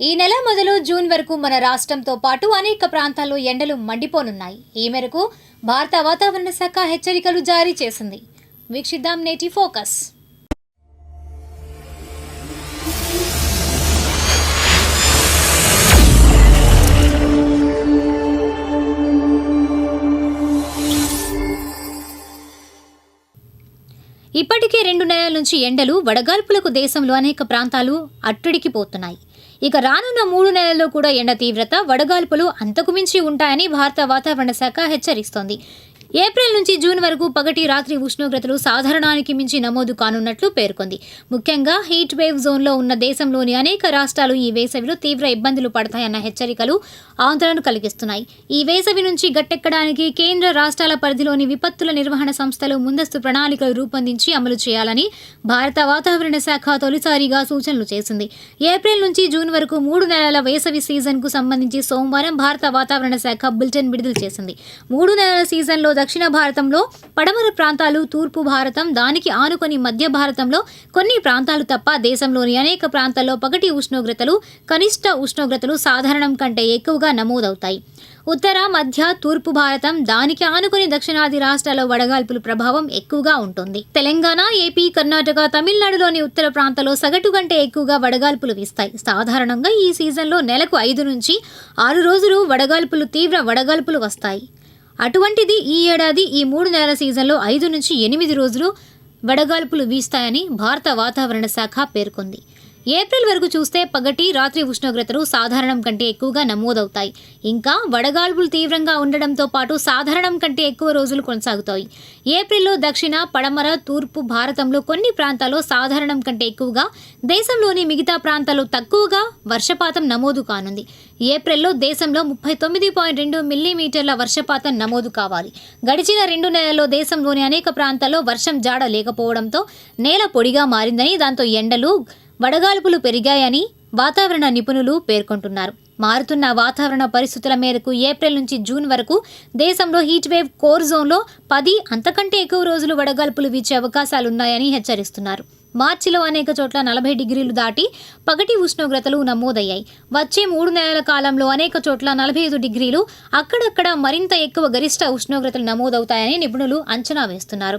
ఈ నెల మొదలు జూన్ వరకు మన రాష్ట్రంతో పాటు అనేక ప్రాంతాల్లో ఎండలు మండిపోనున్నాయి. ఈ మేరకు భారత వాతావరణ శాఖ హెచ్చరికలు జారీ చేసింది. వీక్షిద్దాం నేటి ఫోకస్. ఇప్పటికే రెండు నెలల నుంచి ఎండలు వడగాల్పులకు దేశంలో అనేక ప్రాంతాలు అట్టుడికిపోతున్నాయి ఇక రానున్న మూడు నెలల్లో కూడా ఎండ తీవ్రత వడగాల్పులు అంతకు మించి ఉంటాయని భారత వాతావరణ శాఖ హెచ్చరిస్తోంది. ఏప్రిల్ నుంచి జూన్ వరకు పగటి రాత్రి ఉష్ణోగ్రతలు సాధారణానికి మించి నమోదు కానున్నట్లు పేర్కొంది. ముఖ్యంగా హీట్ వేవ్ జోన్లో ఉన్న దేశంలోని అనేక రాష్ట్రాలు ఈ వేసవిలో తీవ్ర ఇబ్బందులు పడతాయన్న హెచ్చరికలు ఆందోళన కలిగిస్తున్నాయి. ఈ వేసవి నుంచి గట్టెక్కడానికి కేంద్ర రాష్ట్రాల పరిధిలోని విపత్తుల నిర్వహణ సంస్థలు ముందస్తు ప్రణాళికలు రూపొందించి అమలు చేయాలని భారత వాతావరణ శాఖ తొలిసారిగా సూచనలు చేసింది. ఏప్రిల్ నుంచి జూన్ వరకు మూడు నెలల వేసవి సీజన్కు సంబంధించి సోమవారం భారత వాతావరణ శాఖ బులెటిన్ విడుదల చేసింది. మూడు నెలల సీజన్లో దక్షిణ భారతంలో పడమర ప్రాంతాలు తూర్పు భారతం దానికి ఆనుకొని మధ్య భారతంలో కొన్ని ప్రాంతాలు తప్ప దేశంలోని అనేక ప్రాంతాల్లో పగటి ఉష్ణోగ్రతలు కనిష్ట ఉష్ణోగ్రతలు సాధారణం కంటే ఎక్కువగా నమోదవుతాయి. ఉత్తర మధ్య తూర్పు భారతం దానికి ఆనుకుని దక్షిణాది రాష్ట్రాల్లో వడగాల్పుల ప్రభావం ఎక్కువగా ఉంటుంది. తెలంగాణ ఏపీ కర్ణాటక తమిళనాడులోని ఉత్తర ప్రాంతాల్లో సగటు కంటే ఎక్కువగా వడగాల్పులు వీస్తాయి. సాధారణంగా ఈ సీజన్లో నెలకు ఐదు నుంచి ఆరు రోజులు వడగాల్పులు తీవ్ర వడగాల్పులు వస్తాయి. అటువంటిది ఈ ఏడాది ఈ మూడు నెలల సీజన్లో ఐదు నుంచి ఎనిమిది రోజులు వడగాల్పులు వీస్తాయని భారత వాతావరణ శాఖ పేర్కొంది. ఏప్రిల్ వరకు చూస్తే పగటి రాత్రి ఉష్ణోగ్రతలు సాధారణం కంటే ఎక్కువగా నమోదవుతాయి. ఇంకా వడగాల్పులు తీవ్రంగా ఉండడంతో పాటు సాధారణం కంటే ఎక్కువ రోజులు కొనసాగుతాయి. ఏప్రిల్లో దక్షిణ పడమర తూర్పు భారతంలో కొన్ని ప్రాంతాల్లో సాధారణం కంటే ఎక్కువగా దేశంలోని మిగతా ప్రాంతాల్లో తక్కువగా వర్షపాతం నమోదు కానుంది. ఏప్రిల్లో దేశంలో ముప్పై తొమ్మిది పాయింట్ రెండు మిల్లీమీటర్ల వర్షపాతం నమోదు కావాలి. గడిచిన రెండు నెలల్లో దేశంలోని అనేక ప్రాంతాల్లో వర్షం జాడ లేకపోవడంతో నేల పొడిగా మారిందని దాంతో ఎండలు వడగాల్పులు పెరిగాయని వాతావరణ నిపుణులు పేర్కొంటున్నారు. మారుతున్న వాతావరణ పరిస్థితుల మేరకు ఏప్రిల్ నుంచి జూన్ వరకు దేశంలో హీట్ వేవ్ కోర్ జోన్లో పది అంతకంటే ఎక్కువ రోజులు వడగాల్పులు వీచే అవకాశాలున్నాయని హెచ్చరిస్తున్నారు. మార్చిలో అనేక చోట్ల నలభై డిగ్రీలు దాటి పగటి ఉష్ణోగ్రతలు నమోదయ్యాయి. వచ్చే మూడు నెలల కాలంలో అనేక చోట్ల నలభై ఐదు డిగ్రీలు అక్కడక్కడ మరింత ఎక్కువ గరిష్ట ఉష్ణోగ్రతలు నమోదవుతాయని నిపుణులు అంచనా వేస్తున్నారు.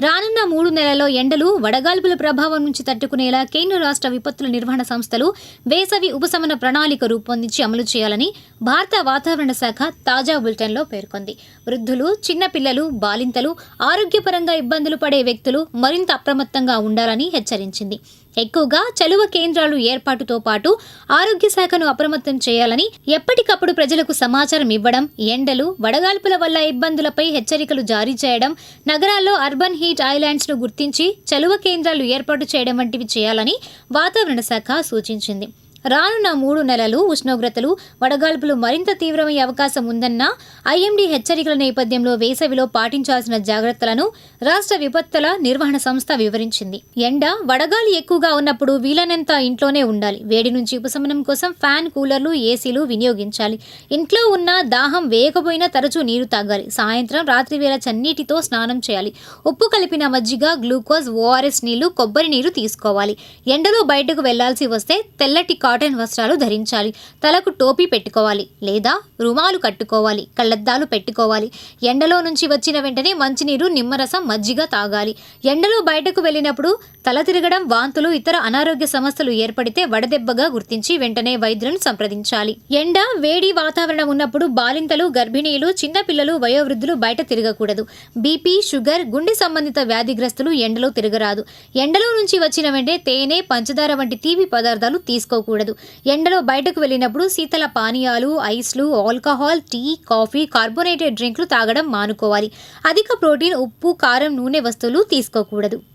రానున్న మూడు నెలల్లో ఎండలు వడగాల్పుల ప్రభావం నుంచి తట్టుకునేలా కేంద్ర రాష్ట్ర విపత్తుల నిర్వహణ సంస్థలు వేసవి ఉపశమన ప్రణాళిక రూపొందించి అమలు చేయాలని భారత వాతావరణ శాఖ తాజా బులెటిన్లో పేర్కొంది. వృద్ధులు చిన్నపిల్లలు బాలింతలు ఆరోగ్యపరంగా ఇబ్బందులు పడే వ్యక్తులు మరింత అప్రమత్తంగా ఉండాలని హెచ్చరించింది. ఎక్కువగా చలువ కేంద్రాలు ఏర్పాటుతో పాటు ఆరోగ్య శాఖను అప్రమత్తం చేయాలని ఎప్పటికప్పుడు ప్రజలకు సమాచారం ఇవ్వడం ఎండలు వడగాల్పుల వల్ల ఇబ్బందులపై హెచ్చరికలు జారీ చేయడం నగరాల్లో అర్బన్ హీట్ ఐలాండ్స్ను గుర్తించి చలువ కేంద్రాలు ఏర్పాటు చేయడం వంటివి చేయాలని వాతావరణ శాఖ సూచించింది. రానున్న మూడు నెలలు ఉష్ణోగ్రతలు వడగాల్పులు మరింత తీవ్రమయ్యే అవకాశం ఉందన్న ఐఎండీ హెచ్చరికల నేపథ్యంలో వేసవిలో పాటించాల్సిన జాగ్రత్తలను రాష్ట్ర విపత్తుల నిర్వహణ సంస్థ వివరించింది. ఎండ వడగాలి ఎక్కువగా ఉన్నప్పుడు వీలైనంత ఇంట్లోనే ఉండాలి. వేడి నుంచి ఉపశమనం కోసం ఫ్యాన్ కూలర్లు ఏసీలు వినియోగించాలి. ఇంట్లో ఉన్న దాహం వేయకపోయినా తరచూ నీరు తాగాలి. సాయంత్రం రాత్రి వేళ చన్నీటితో స్నానం చేయాలి. ఉప్పు కలిపిన మజ్జిగ గ్లూకోజ్ ఓఆర్ఎస్ నీళ్ళు కొబ్బరి నీరు తీసుకోవాలి. ఎండలో బయటకు వెళ్ళాల్సి వస్తే తెల్లటి కా కాటన్ వస్త్రాలు ధరించాలి. తలకు టోపీ పెట్టుకోవాలి. లేదా రుమాలు కట్టుకోవాలి. కళ్ళద్దాలు పెట్టుకోవాలి. ఎండలో నుంచి వచ్చిన వెంటనే మంచినీరు నిమ్మరసం మజ్జిగ తాగాలి. ఎండలో బయటకు వెళ్ళినప్పుడు తల తిరగడం వాంతులు ఇతర అనారోగ్య సమస్యలు ఏర్పడితే వడదెబ్బగా గుర్తించి వెంటనే వైద్యులను సంప్రదించాలి. ఎండ వేడి వాతావరణం ఉన్నప్పుడు బాలింతలు గర్భిణీలు చిన్నపిల్లలు వయోవృద్ధులు బయట తిరగకూడదు. బీపీ షుగర్ గుండె సంబంధిత వ్యాధిగ్రస్తులు ఎండలో తిరగరాదు. ఎండలో నుంచి వచ్చిన వెంటనే తేనె పంచదార వంటి తీపి పదార్థాలు తీసుకోకూడదు. ఎండలో బయటకు వెళ్ళినప్పుడు శీతల పానీయాలు ఐస్లు ఆల్కహాల్ టీ కాఫీ కార్బోనేటెడ్ డ్రింక్లు తాగడం మానుకోవాలి. అధిక ప్రోటీన్ ఉప్పు కారం నూనె వస్తువులు తీసుకోకూడదు.